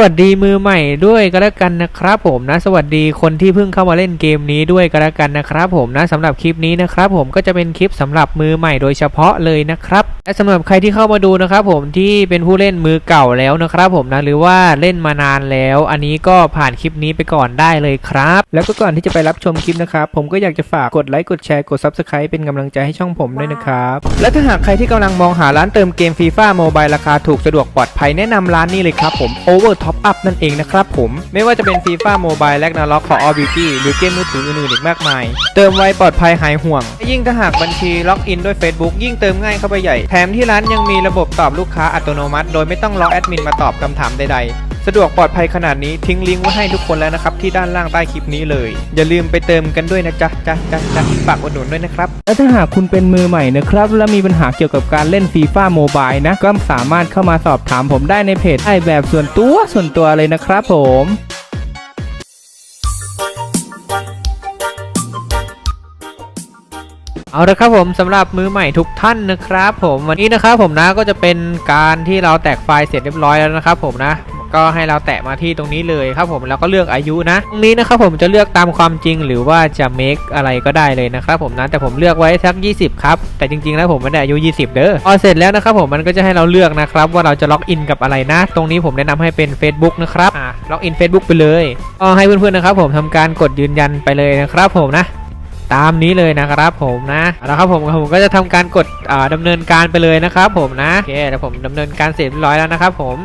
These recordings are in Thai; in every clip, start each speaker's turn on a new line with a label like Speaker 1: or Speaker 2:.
Speaker 1: วัสดีมือใหม่ด้วยก็แล้วกันนะครับผมนะ สวัสดีคนที่เพิ่งเข้ามาเล่นเกมนี้ด้วยก็แล้วกันนะครับผมนะสำหรับคลิปนี้นะครับผมก็จะเป็นคลิปสำหรับมือใหม่โดยเฉพาะเลยนะครับและสำหรับใครที่เข้ามาดูนะครับผมที่เป็นผู้เล่นมือเก่าแล้วนะครับผมนะหรือว่าเล่นมานานแล้ว อันนี้ก็ผ่านคลิปนี้ไปก่อนได้เลยครับ แล้วก็ก่อนที่จะไปรับชมคลิปนะครับผมก็อยากจะฝากกดไลค์กดแชร์กด Subscribe เป็นกำลังใจให้ช่องผมด้วยนะครับและถ้าหากใครที่กำลังมองหาร้านเติมเกมฟีฟ่าโมบายราคาถูกสะดวกปลอดภัยแนะนำร้านนี้เลยครับผม Over ท็อปอัพนั่นเองนะครับผม ไม่ว่าจะเป็นฟีฟ่าโมบายแลกนาล็อกของ All Beauty หรือเกมมือถืออื่นๆอีกมากมาย เติมไวปลอดภัยหายห่วง ยิ่งถ้าหากบัญชีล็อกอินด้วย Facebook ยิ่งเติมง่ายเข้าไปใหญ่ แถมที่ร้านยังมีระบบตอบลูกค้าอัตโนมัติ โดยไม่ต้องรอแอดมินมาตอบคำถามใดๆ สะดวกปลอดภัยขนาดนี้ทิ้งลิงก์ไว้ให้ทุกคนแล้วนะครับที่ด้านล่างใต้คลิปนี้เลย อย่าลืมไปเติมกันด้วยนะจ๊ะจ๊ะจ๊ะจ๊ะฝากอุดหนุนด้วยนะครับ และถ้าหากคุณเป็นมือใหม่นะครับ และมีปัญหาเกี่ยวกับการเล่นฟีฟ่าโมบายนะก็สามารถเข้ามาสอบถามผมได้ในเพจไอแบบส่วนตัวส่วนตัวเลยนะครับผมเอาละครับผมสำหรับมือใหม่ทุกท่านนะครับ ผมวันนี้นะครับผมนะก็จะเป็นการที่เราแตกไฟล์เสร็จเรียบร้อยแล้วนะครับผมนะ ก็ให้เราแตะมาที่ตรงนี้เลยครับผมแล้วก็เลือกอายุนะตรงนี้นะครับผมจะเลือกตามความจริงหรือว่าจะ make อะไรก็ได้เลยนะครับผมนะแต่ผมเลือกไว้สัก 20 ครับ แต่จริงๆแล้วผมไม่ได้อายุ 20 เด้อพอเสร็จแล้วนะครับผมมันก็จะให้เราเลือกนะครับว่าเราจะล็อกอินกับอะไรนะ ตรงนี้ผมแนะนำให้เป็น Facebook นะครับอ่าล็อกอิน Facebook ไปเลยก็ให้เพื่อนๆนะครับผมทำการกดยืนยันไปเลยนะครับผมนะตามนี้เลยนะครับผมนะแล้วครับผมผมก็จะทำการกดอ่าดำเนินการไปเลยนะครับผมนะโอเคเดี๋ยวผมดำเนินการเสร็จเรียบร้อยแล้วนะครับผม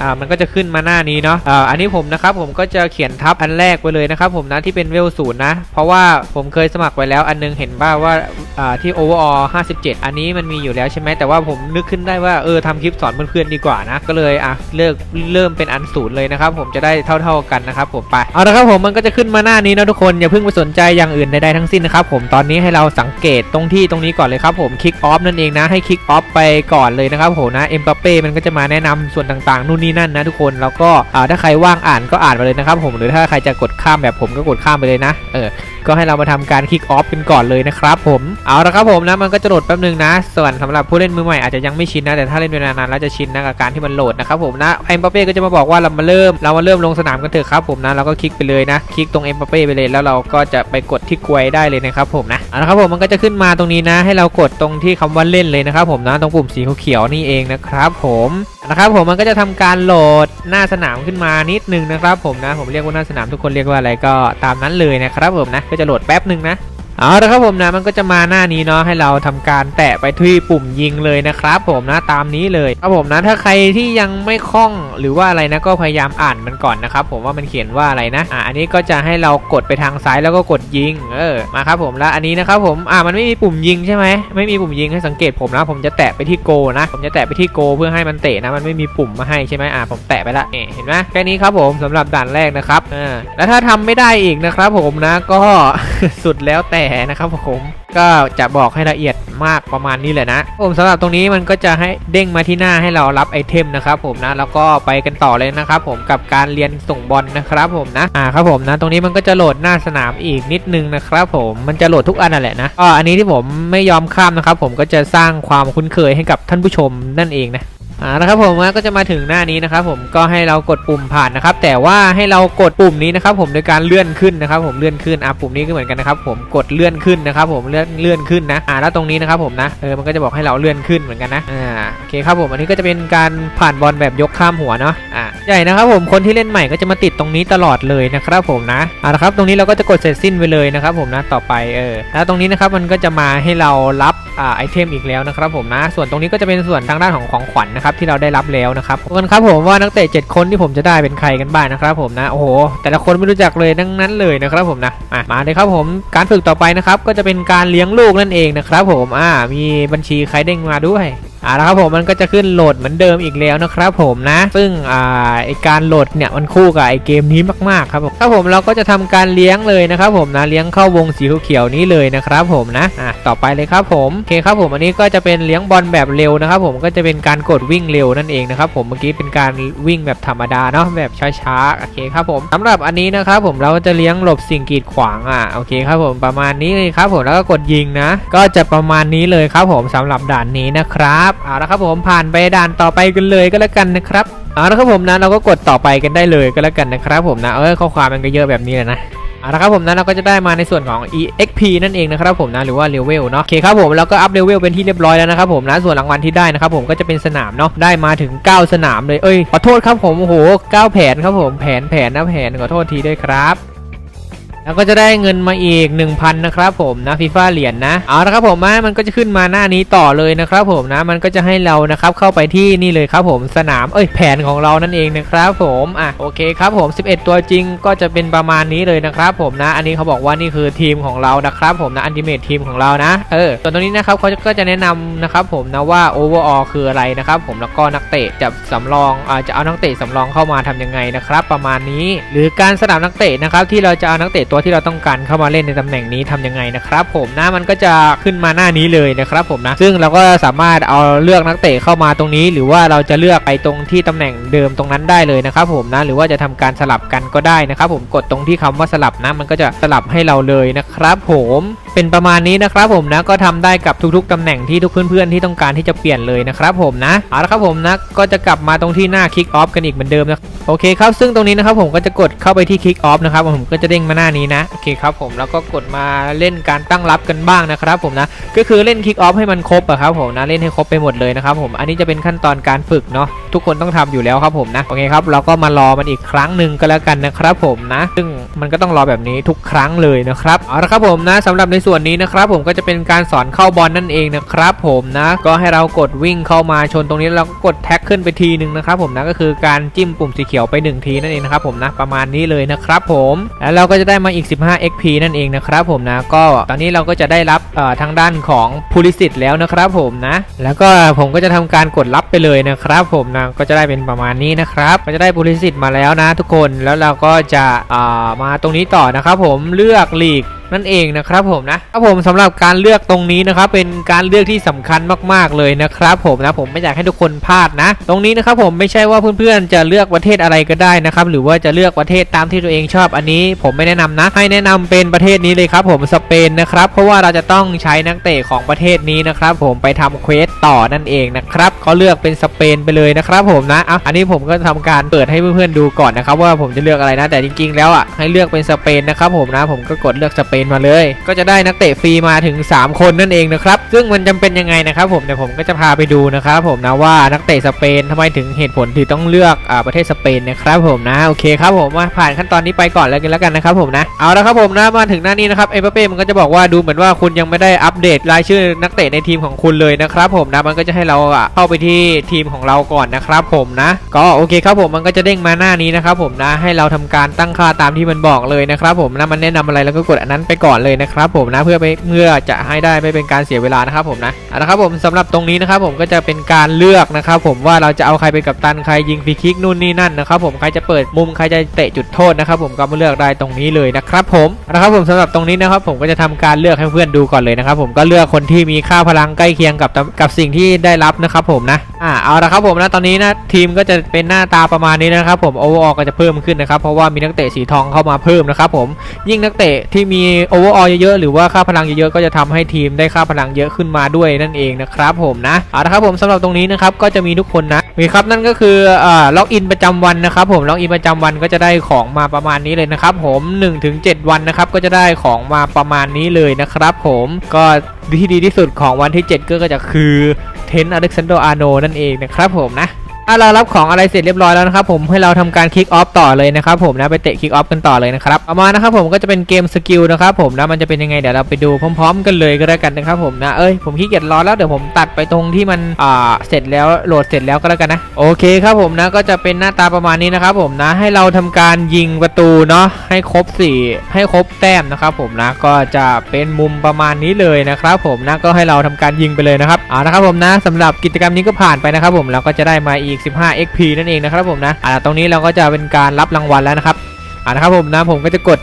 Speaker 1: อ่ามันก็จะขึ้นมาหน้านี้เนาะอ่าอันนี้ผมนะครับผมก็จะเขียนทับอันแรกไปเลยนะครับผมนะที่เป็นเวลศูนย์นะ เพราะว่าผมเคยสมัครไว้แล้วอันนึงเห็นบ้างว่าอ่าที่ overall 57 อันนี้มันมีอยู่แล้วใช่ไหมแต่ว่าผมนึกขึ้นได้ว่าเออทำคลิปสอนเพื่อนๆดีกว่านะ ก็เลยอะเลิกเริ่มเป็นอันศูนย์เลยนะครับผมจะได้เท่า ๆกันนะครับผมไปเอาละครับผมมันก็จะขึ้นมาหน้านี้นะทุกคนอย่าเพิ่งไปสนใจอย่างอื่นใดๆทั้งสิ้นนะครับผมตอนนี้ให้เราสังเกตตรงที่ตรงนี้ก่อนเลยครับผมคลิกออฟนั่นเองนะให้คลิกออฟไปก่อนเลยนะครับผมนะเอ็มบัปเป้มันก็จะมาแนะนำส่วนต่างๆนู่นนี่นั่นนะทุกคนแล้วก็ถ้าใครว่างอ่านก็อ่านไปเลยนะครับผมหรือถ้าใครจะกดข้ามแบบผมก็กดข้ามไปเลยนะเออก็ให้เรามาทำการคลิกออฟกันก่อนเลยนะครับผมเอาละครับผมนะมันก็จะโหลดแป๊บนึงนะ ส่วนสำหรับผู้เล่นมือใหม่อาจจะยังไม่ชินนะแต่ถ้าเล่นไปนานๆแล้วจะชินนะกับการที่มันโหลดนะครับผมนะเอ็มบัปเป้ก็จะมาบอกว่าเรามาเริ่มเรามาเริ่มลงสนามกันเถอะครับผมนะเราก็คลิกไปเลยนะ คลิกตรงเอ็มบัปเป้ไปเลยแล้วเราก็จะไปกดที่กวยได้เลยนะครับผมนะเอาละครับผมมันก็จะขึ้นมาตรงนี้นะ ให้เรากดตรงที่คำว่าเล่นเลยนะครับผมนะตรงปุ่มสีเขียวๆนี่เองนะครับผมนะครับผมมันก็จะทำการโหลดหน้าสนามขึ้นมานิดนึงนะครับผมนะผมเรียกว่าหน้าสนามทุกคนเรียกว่าอะไรก็ตามนั้นเลยนะครับผมนะก็จะโหลดแป๊บหนึ่งนะ เอาละครับผมนะมันก็จะมาหน้านี้เนาะให้เราทำการแตะไปที่ปุ่มยิงเลยนะครับ ผมนะตามนี้เลยครับผมนะถ้าใครที่ยังไม่คล่องหรือว่าอะไรนะก็พยายามอ่านมันก่อนนะครับผมว่ามันเขียนว่าอะไรนะอ่าอันนี้ก็จะให้เรากดไปทางซ้ายแล้วก็กดยิงเออมาครับผมแล้วอันนี้นะครับผมอ่ามันไม่มีปุ่มยิงใช่ไหมไม่มีปุ่มยิงให้สังเกตผมนะผมจะแตะไปที่โกนะผมจะแตะไปที่โกเพื่อให้มันเตะนะมันไม่มีปุ่มมาให้ใช่ไหมอ่าผมแตะไปละเอ๊ะเห็นไหมแค่นี้ครับผมสำหรับด่านแรกนะครับอ่าแล้วถ้าทำไม่ได้อีกนะครับผมนะก็สุดแล้วแต่นะครับผมก็จะบอกให้ละเอียดมากประมาณนี้แหละนะผมสำหรับตรงนี้มันก็จะให้เด้งมาที่หน้าให้เรารับไอเทมนะครับผมนะแล้วก็ไปกันต่อเลยนะครับผมกับการเรียนส่งบอลนะครับผมนะอ่าครับผมนะตรงนี้มันก็จะโหลดหน้าสนามอีกนิดนึงนะครับผมมันจะโหลดทุกอันนั่นแหละนะก็อันนี้ที่ผมไม่ยอมข้ามนะครับผมก็จะสร้างความคุ้นเคยให้กับท่านผู้ชมนั่นเองนะ อ่านะครับผมก็จะมาถึงหน้านี้นะครับผมก็ให้เรากดปุ่มผ่านนะครับ แต่ว่าให้เรากดปุ่มนี้นะครับผมโดยการเลื่อนขึ้นนะครับ ผมเลื่อนขึ้นอะปุ่มนี้ก็เหมือนกันนะครับ ผมกดเลื่อนขึ้นนะครับ ผมเลื่อนเลื่อนขึ้นนะอ่าแล้วตรงนี้นะครับผมนะเออมันก็จะบอกให้เราเลื่อนขึ้นเหมือนกันนะอ่าโอเคครับผมอันนี้ก็จะเป็นการผ่านบอลแบบยกข้ามหัวเนาะอ่าใหญ่นะครับผมคนที่เล่นใหม่ก็จะมาติดตรงนี้ตลอดเลยนะครับผมนะอ่านะครับตรงนี้เราก็จะกดเสร็จสิ้นไปเลยนะครับผมนะต่อไปเออแล้วตรงนี้นะครับมันก็จะมาให้เรารับอ่าไอเทมอีกแล้วนะครับผมนะ ส่วนตรงนี้ก็จะเป็นส่วนทางด้านของของขวัญนะครับที่เราได้รับแล้วนะครับทุกคนครับผมว่านักเตะ7คนที่ผมจะได้เป็นใครกันบ้างนะครับผมนะโอ้โหแต่ละคนไม่รู้จักเลยทั้งนั้นเลยนะครับผมนะมาเลยครับผมการฝึกต่อไปนะครับก็จะเป็นการเลี้ยงลูกนั่นเองนะครับผมอ่ามีบัญชีใครเด้งมาด้วย อ่าแล้วครับผมมันก็จะขึ้นโหลดเหมือนเดิมอีกแล้วนะครับผมนะ ซึ่งอ่าไอการโหลดเนี่ยมันคู่กับไอเกมนี้มากๆครับผมครับผมเราก็จะทำการเลี้ยงเลยนะครับผมนะเลี้ยงเข้าวงสีเขียวนี้เลยนะครับผมนะอ่าต่อไปเลยครับผมโอเคครับผมอันนี้ก็จะเป็นเลี้ยงบอลแบบเร็วนะครับผมก็จะเป็นการกดวิ่งเร็วนั่นเองนะครับผมเมื่อกี้เป็นการวิ่งแบบธรรมดาเนาะแบบช้าๆโอเคครับผมสำหรับอันนี้นะครับผมเราก็จะเลี้ยงหลบสิ่งกีดขวางอะโอเคครับผมประมาณนี้เลยครับผมแล้วก็กดยิงนะ ก็จะประมาณนี้เลยครับผมสำหรับด่านนี้นะครับเอาละครับผมผ่านไปด่านต่อไปกันเลยก็แล้วกันนะครับเอาละครับผมนะเราก็กดต่อไปกันได้เลยก็แล้วกันนะครับผมนะเออข้อความมันก็เยอะแบบนี้เลยนะเอาละครับผมนะเราก็จะได้มาในส่วนของ exp นั่นเองนะครับผมนะหรือว่า level เนาะโอเคครับผมแล้วก็อัพ level เป็นที่เรียบร้อยแล้วนะครับผมนะส่วนรางวัลที่ได้นะครับผมก็จะเป็นสนามเนาะได้มาถึง 9 สนามเลยเอ้ยขอโทษครับผมโอ้โห9แผนครับผมแผนแผนนะแผนขอโทษทีด้วยครับ แล้วก็จะได้เงินมาอีก 1,000 นะครับผมนะฟีฟ่าเหรียญนะเอาละครับผมมามันก็จะขึ้นมาหน้านี้ต่อเลยนะครับผมนะมันก็จะให้เรานะครับเข้าไปที่นี่เลยครับผมสนามเอ้ยแผนของเรานั่นเองนะครับผมอะโอเคครับผม 11 ตัวจริงก็จะเป็นประมาณนี้เลยนะครับผมนะ อันนี้เขาบอกว่านี่คือทีมของเรานะครับผมนะอันติเมททีมของเรานะเออส่วนตรงนี้นะครับเขาก็จะแนะนำนะครับผมนะว่าโอเวอร์ออคืออะไรนะครับผมแล้วก็นักเตะจะสำรองอ่าจะเอานักเตะสำรองเข้ามาทำยังไงนะครับประมาณนี้ หรือการสนับนักเตะนะครับที่เราจะเอานักเตะตัวที่เราต้องการเข้ามาเล่นในตำแหน่งนี้ทำยังไงนะครับผมนะมันก็จะขึ้นมาหน้านี้เลยนะครับผมนะซึ่งเราก็สามารถเอาเลือกนักเตะเข้ามาตรงนี้ หรือว่าเราจะเลือกไปตรงที่ตำแหน่งเดิมตรงนั้นได้เลยนะครับผมนะหรือว่าจะทำการสลับกันก็ได้นะครับผมกดตรงที่คำว่าสลับนะมันก็จะสลับให้เราเลยนะครับผมเป็นประมาณนี้นะครับผมนะก็ทำได้กับทุกๆตำแหน่งที่ทุกเพื่อนๆที่ต้องการที่จะเปลี่ยนเลยนะครับผมนะเอาละครับผมนะก็จะกลับมาตรงที่หน้า Kick Off กันอีกเหมือนเดิมนะโอเคครับซึ่งตรงนี้นะครับผมก็จะกดเข้าไปที่ Kick Off นะครับผมก็จะเด้งมาหน้านี้นะโอเคครับผมแล้วก็กดมาเล่นการตั้งรับกันบ้างนะครับผมนะก็คือเล่น Kick Off ให้มันครบอะครับผมนะเล่นให้ครบไปหมดเลยนะครับผมอันนี้จะเป็นขั้นตอนการฝึกเนาะทุกคนต้องทำอยู่แล้วครับผมนะโอเคครับเราก็มารอมันอีกครั้งหนึ่งก็แล้วกันนะครับผมนะ ซึ่งมันก็ต้องรอแบบนี้ทุกครั้งเลยนะครับเอาละครับผมนะสำหรับในส่วนนี้นะครับผมก็จะเป็นการสอนเข้าบอลนั่นเองนะครับผมนะก็ให้เรากดวิ่งเข้ามาชนตรงนี้แล้วเราก็กดแท็กขึ้นไปทีหนึ่งนะครับผมนะก็คือการจิ้มปุ่มสีเขียวไปหนึ่งทีนั่นเองนะครับผมนะประมาณนี้เลยนะครับผมแล้วเราก็จะได้มาอีก 15 XP นั่นเองนะครับผมนะก็ตอนนี้เราก็จะได้รับทางด้านของพูลิสิตแล้วนะครับผมนะแล้วก็ผมก็จะทำการกดรับไปเลยนะครับผมนะก็จะได้เป็นประมาณนี้นะครับก็จะได้พูลิสิตมาแล้วนะทุกคนแล้วเราก็จะมาตรงนี้ต่อนะครับผมเลือกลีก นั่นเองนะครับผมนะครับผมสำหรับการเลือกตรงนี้นะครับเป็นการเลือกที่สำคัญมากๆเลยนะครับผมนะผมไม่อยากให้ทุกคนพลาดนะ ตรงนี้นะครับผมไม่ใช่ว่าเพื่อนๆจะเลือกประเทศอะไรก็ได้นะครับหรือว่าจะเลือกประเทศตามที่ตัวเองชอบอันนี้ ผมไม่แนะนำนะให้แนะนำเป็นประเทศนี้เลยครับผมสเปนนะครับเพราะว่าเราจะต้องใช้นักเตะของประเทศนี้นะครับผมไปทำเควสต่อนั่นเองนะครับก็เลือกเป็นสเปนไปเลยนะครับผมนะอะอันนี้ผมก็ทำการเปิดให้เพื่อนๆดูก่อนนะครับว่าผมจะเลือกอะไรนะแต่จริง ๆ แล้วอะให้เลือกเป็นสเปนนะครับผมนะผมก็กดเลือกสเปนมาเลย ก็จะได้นักเตะฟรีมาถึง 3 คนนั่นเองนะครับ ซึ่งมันจำเป็นยังไงนะครับผมเดี๋ยวผมก็จะพาไปดูนะครับผมนะว่านักเตะสเปนทำไมถึงเหตุผลถึงต้องเลือกอ่าประเทศสเปนนะครับผมนะโอเคครับผมมาผ่านขั้นตอนนี้ไปก่อนแล้วกันแล้วกันนะครับผมนะเอาละครับผมนะมาถึงหน้านี้นะครับเอเปเป้มันก็จะบอกว่าดูเหมือนว่าคุณยังไม่ได้อัปเดตรายชื่อนักเตะในทีมของคุณเลยนะครับผมนะมันก็จะให้เราอะเข้าไปที่ทีมของเราก่อนนะครับผมนะ ก็โอเคครับผมมันก็จะเด้งมาหน้านี้นะครับผมนะให้เราทำการตั้งค่าตามที่มันบอกเลยนะครับผมนะมันแนะนำอะไรแล้วก็กดอันนั้นไปไปก่อนเลยนะครับผมนะเพื่อไปเมื่อจะให้ได้ไม่เป็นการเสียเวลานะครับผมนะเอาละครับผมสำหรับตรงนี้นะครับผมก็จะเป็นการเลือกนะครับผมว่าเราจะเอาใครเป็นกัปตันใครยิงฟรีคิกนู่นนี่นั่นนะครับผมใครจะเปิดมุมใครจะเตะจุดโทษนะครับผมก็มาเลือกได้ตรงนี้เลยนะครับผมเอาละครับผมสำหรับตรงนี้นะครับผมก็จะทำการเลือกให้เพื่อนดูก่อนเลยนะครับผมก็เลือกคนที่มีค่าพลังใกล้เคียงกับกับสิ่งที่ได้รับนะครับผมนะอ่าเอาละครับผมนะตอนนี้นะทีมก็จะเป็นหน้าตาประมาณนี้นะครับผมโอเวอร์อก็จะเพิ่มขึ้นนะครับเพราะว่ามีนักเตะสีทองเข้ามาเพิ่มนะครับผมยิ่งนักเตะที่มีโอเวอร์ออลเยอะๆหรือว่าค่าพลังเยอะๆก็จะทำให้ทีมได้ค่าพลังเยอะขึ้นมาด้วยนั่นเองนะครับผมนะเอาละครับผมสำหรับตรงนี้นะครับก็จะมีทุกคนนะมีครับนั่นก็คืออ่าล็อกอินประจำวันนะครับผมล็อกอินประจำวันก็จะได้ของมาประมาณนี้เลยนะครับผม1-7ถึง7วันนะครับก็จะได้ของมาประมาณนี้เลยนะครับผมก็ที่ดีที่สุดของวันที่ 7 ก็จะคือเทนอเล็กซานโดอาโนนั่นเองนะครับผมนะ ถ้าเรารับของอะไรเสร็จเรียบร้อยแล้วนะครับผมให้เราทำการคลิกออฟต่อเลยนะครับผมนะไปเตะคลิกออฟกันต่อเลยนะครับต่อมานะครับผมก็จะเป็นเกมสกิลนะครับผมนะมันจะเป็นยังไงเดี๋ยวเราไปดูพร้อม ๆ กันเลยก็แล้วกันนะครับผมนะเอ้ยผมขี้เกียจรอแล้วเดี๋ยวผมตัดไปตรงที่มันอ่าเสร็จแล้วโหลดเสร็จแล้วก็แล้วกันนะโอเคครับผมนะก็จะเป็นหน้าตาประมาณนี้นะครับผมนะให้เราทำการยิงประตูเนาะให้ครบสี่ให้ครบแต้มนะครับผมนะก็จะเป็นมุมประมาณนี้เลยนะครับผมนะก็ให้เราทำการยิงไปเลยนะครับเอานะครับผมนะสำหรับกิจกรรมนี้ก็ผ่านไปนะครับผมเราก็จะได้มาอีก15 XP นั่นเองนะครับผมนะอ่าตรงนี้เราก็จะเป็นการรับรางวัลแล้วนะครับอ่านะครับผมนะผมก็จะกด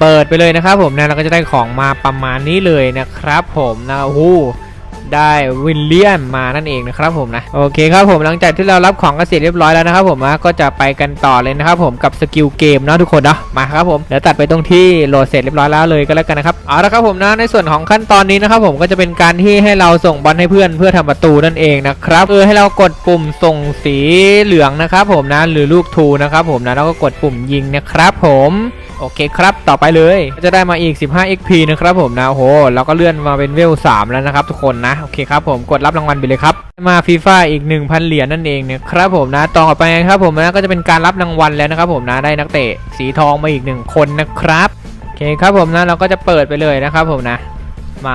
Speaker 1: เปิดไปเลยนะครับผมนะเราก็จะได้ของมาประมาณนี้เลยนะครับผมนะโอ้ ได้วิลเลียมมานั่นเองนะครับผมนะโอเคครับผมหลังจากที่เรารับของกันเสร็จเรียบร้อยแล้วนะครับผมก็จะไปกันต่อเลยนะครับผมกับสกิลเกมเนาะทุกคนเนาะมาครับผมเดี๋ยวตัดไปตรงที่โหลดเสร็จเรียบร้อยแล้วเลยก็แล้วกันนะครับเอาละครับผมนะในส่วนของขั้นตอนนี้นะครับผมก็จะเป็นการที่ให้เราส่งบอลให้เพื่อนเพื่อทำประตูนั่นเองนะครับเออให้เรากดปุ่มส่งสีเหลืองนะครับผมนะหรือลูกทูนะครับผมนะแล้วก็กดปุ่มยิงนะครับผม โอเคครับ ต่อไปเลยจะได้มาอีก 15 XP นะครับผมนะโอ้โหเราก็เลื่อนมาเป็นเวล 3 แล้วนะครับทุกคนนะ โอเคครับผมกดรับรางวัลไปเลยครับ มาฟีฟ่าอีก 1,000 เหรียญนั่นเองเนี่ยครับผมนะ ต่อไปครับผมนะก็จะเป็นการรับรางวัลแล้วนะครับผมนะได้นักเตะสีทองมาอีก 1 คนนะครับ โอเคครับผมนะเราก็จะเปิดไปเลยนะครับผมนะ มา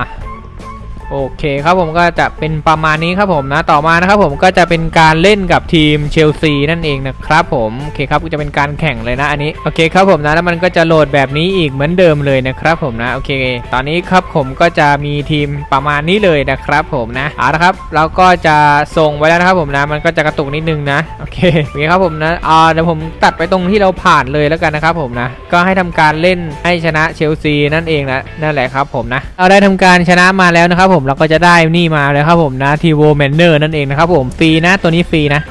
Speaker 1: โอเคครับผมก็จะเป็นประมาณนี้ครับผมนะต่อมานะครับผมก็จะเป็นการเล่นกับทีมเชลซีนั่นเองนะครับผมโอเคครับก็จะเป็นการแข่งเลยนะอันนี้โอเคครับผมนะแล้วมันก็จะโหลดแบบนี้อีกเหมือนเดิมเลยนะครับผมนะโอเค ตอนนี้ครับผมก็จะมีทีมประมาณนี้เลยนะครับผมนะเอาละครับเราก็จะส่งไว้แล้วนะครับผมนะมันก็จะกระตุกนิดนึงนะโอเคโอเคครับผมนะอ่าเดี๋ยวผมตัดไปตรงที่เราผ่านเลยแล้วกันนะครับผมนะก็ให้ทำการเล่นให้ชนะเชลซีนั่นเองนะนั่นแหละครับผมนะเราได้ทำการชนะมาแล้วนะครับผมเราก็จะได้นี่มาเลยครับผมนะทีโวแมนเนอร์นั่นเองนะครับผมฟรีนะตัวนี้ฟรีนะ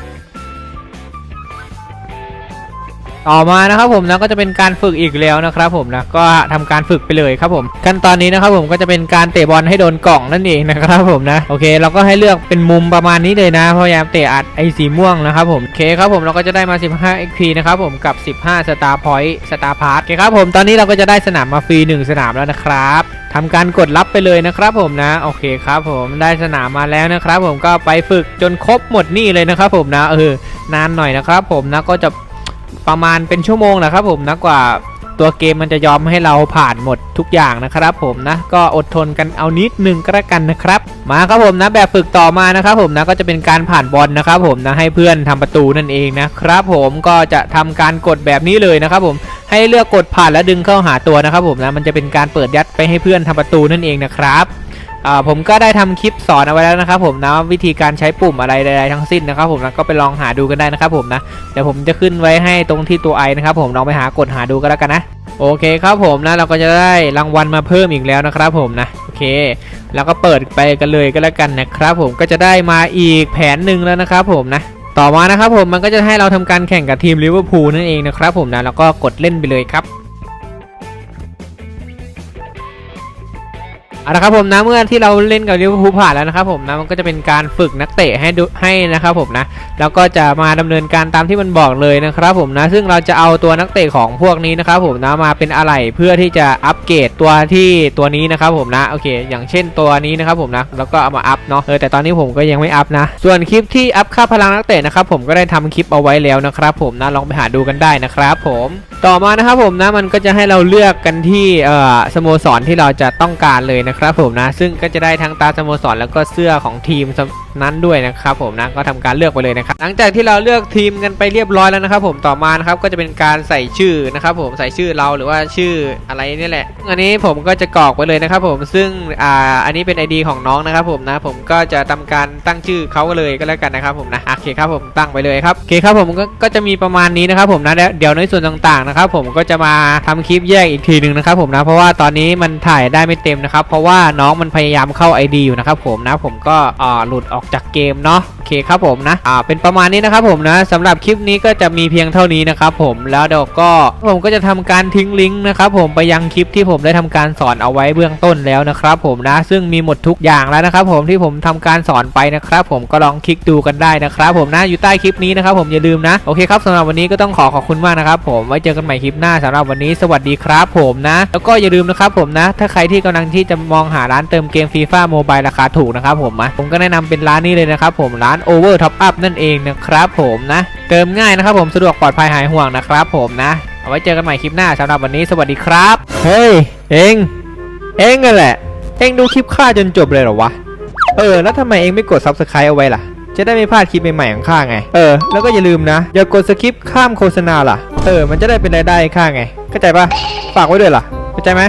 Speaker 1: ต่อมานะครับผมนะก็จะเป็นการฝึกอีกแล้วนะครับผมนะก็ทำการฝึกไปเลยครับผมขั้นตอนนี้นะครับผมก็จะเป็นการเตะบอลให้โดนกล่องนั่นเองนะครับผมนะโอเค เราก็ให้เลือกเป็นมุมประมาณนี้เลยนะพยายามเตะอัดไอ้สีม่วงนะครับผมโอเคครับผมเราก็จะได้มา 15 XP นะครับผมกับ 15 Star Point Star Pass โอเคครับผมตอนนี้เราก็จะได้สนามมาฟรี1สนามแล้วนะครับ ทำการกดรับไปเลยนะครับผมนะโอเคครับผมได้สนามมาแล้วนะครับ ผมก็ไปฝึกจนครบหมดนี่เลยนะครับ ผมนะเออนานหน่อยนะครับ ผมนะก็จะประมาณเป็นชั่วโมงนะครับ ผมนะกว่าตัวเกมมันจะยอมให้เราผ่านหมดทุกอย่างนะครับ ผมนะก็อดทนกันเอานิดนึงก็แล้วกันนะครับ มาครับผมนะแบบฝึกต่อมานะครับผมนะก็จะเป็นการผ่านบอลนะครับผมนะให้เพื่อนทำประตูนั่นเองนะครับผมก็จะทำการกดแบบนี้เลยนะครับผมให้เลือกกดผ่านแล้วดึงเข้าหาตัวนะครับผมนะมันจะเป็นการเปิดยัดไปให้เพื่อนทำประตูนั่นเองนะครับผมก็ได้ทำคลิปสอนเอาไว้แล้วนะครับผมนะวิธีการใช้ปุ่มอะไรใดๆทั้งสิ้นนะครับผมนะก็ไปลองหาดูกันได้นะครับผมนะเดี๋ยวผมจะขึ้นไว้ให้ตรงที่ตัวไอนะครับผมลองไปหากดหาดูกันแล้วกันนะ โอเคครับผมนะเราก็จะได้รางวัลมาเพิ่มอีกแล้วนะครับผมนะโอเคแล้วก็เปิดไปกันเลยก็แล้วกันนะครับผมก็จะได้มาอีกแผนหนึ่งแล้วนะครับผมนะต่อมานะครับผมมันก็จะให้เราทำการแข่งกับทีมลิเวอร์พูลนั่นเองนะครับผมนะแล้วก็กดเล่นไปเลยครับ เอาละครับผมนะเมื่อที่เราเล่นกับลิเวอร์พูลผ่านแล้วนะครับผมนะมันก็จะเป็นการฝึกนักเตะให้ดูให้นะครับผมนะแล้วก็จะมาดำเนินการตามที่มันบอกเลยนะครับผมนะซึ่งเราจะเอาตัวนักเตะของพวกนี้นะครับผมนะมาเป็นอะไรเพื่อที่จะอัปเกรดตัวที่ตัวนี้นะครับผมนะโอเค อย่างเช่นตัวนี้นะครับผมนะแล้วก็เอามาอัพเนาะเออแต่ตอนนี้ผมก็ยังไม่อัพนะส่วนคลิปที่อัพค่าพลังนักเตะนะครับผมก็ได้ทำคลิปเอาไว้แล้วนะครับผมนะลองไปหาดูกันได้นะครับผมต่อมานะครับผมนะมันก็จะให้เราเลือกกันที่เอ่อสโมสรที่เราจะต้องการเลยนะครับผมนะ ซึ่งก็จะได้ทั้งตาสโมสรแล้วก็เสื้อของทีมนั้นด้วยนะครับผมนะก็ทำการเลือกไปเลยนะครับหลังจากที่เราเลือกทีมกันไปเรียบร้อยแล้วนะครับผมต่อมานะครับก็จะเป็นการใส่ชื่อนะครับผมใส่ชื่อเราหรือว่าชื่ออะไรนี่แหละ อันนี้ผมก็จะกรอกไปเลยนะครับผมซึ่งอ่าอันนี้เป็น ID ของน้องนะครับผมนะผมก็จะทำการตั้งชื่อเขาเลยก็แล้วกันนะครับผมนะโอเคครับผมตั้งไปเลยครับโอเคครับผมก็ก็จะมีประมาณนี้นะครับผมนะเดี๋ยวในส่วนต่างๆนะครับผมก็จะมาทำคลิปแยกอีกทีหนึ่งนะครับผมนะเพราะว่าตอนนี้มันถ่ายได้ไม่เต็มนะครับเพราะว่าน้องมันพยายามเข้า ID อยู่นะครับผมนะผมก็หลุดออกจากเกมเนาะโอเคครับผมนะอ่าเป็นประมาณนี้นะครับผมนะสำหรับคลิปนี้ก็จะมีเพียงเท่านี้นะครับผมแล้วเดี๋ยวก็ผมก็จะทำการทิ้งลิงก์นะครับผมไปยังคลิปที่ผมได้ทำการสอนเอาไว้เบื้องต้นแล้วนะครับผมนะซึ่งมีหมดทุกอย่างแล้วนะครับผมที่ผมทำการสอนไปนะครับผมก็ลองคลิกดูกันได้นะครับผมนะอยู่ใต้คลิปนี้นะครับผมอย่าลืมนะโอเคครับสำหรับวันนี้ก็ต้องขอขอบคุณมากนะครับผมไว้เจอกันใหม่คลิปหน้าสำหรับวันนี้สวัสดีครับผมนะ แล้วก็อย่าลืมนะครับผมนะ ถ้าใครที่กำลังที่จะมองหาร้านเติมเกมฟีฟ่าโมบายราคาถูกนะครับผมนะผมก็แนะนำเป็นร้านนี้เลยนะครับผมร้าน Over Top Up นั่นเองนะครับผมนะ เติมง่ายนะครับผมสะดวกปลอดภัยหายห่วงนะครับผมนะเอาไว้เจอกันใหม่คลิปหน้าสำหรับวันนี้สวัสดีครับเฮ้ยเองเองนั่นแหละ เองดูคลิปข้าจนจบเลยเหรอวะเออแล้วทำไมเองไม่กด Subscribe เอาไว้ล่ะ จะได้ไม่พลาดคลิปใหม่ๆของข้าไง เออ แล้วก็อย่าลืมนะ อย่ากดสคิปข้ามโฆษณาล่ะ เออ มันจะได้เป็นรายได้ข้าไง เข้าใจปะฝากไว้ด้วยล่ะ เข้าใจไหม